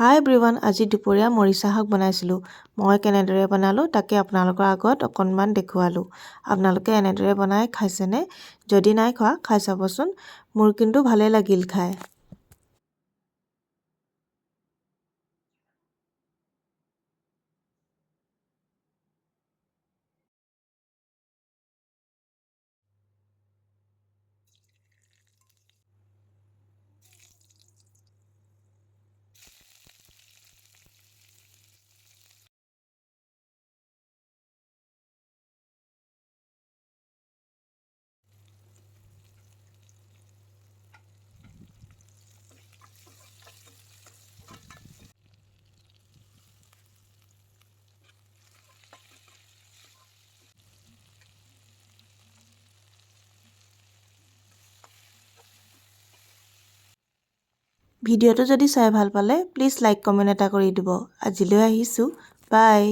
হাই everyone আজি দুপৰীয়া মৰিচা শাক বনাইছিলোঁ। মই কেনেদৰে বনালোঁ তাকে আপোনালোকৰ আগত অকণমান দেখুৱালোঁ। আপোনালোকে এনেদৰে বনাই খাইছেনে? যদি নাই খোৱা খাই চাবচোন। মোৰ কিন্তু ভালেই লাগিল খাই। ভিডিঅ'টো যদি চাই ভালো পালে প্লিজ লাইক কমেণ্ট এটা কৰি দিব। আজিলৈ আহিছোঁ। বাই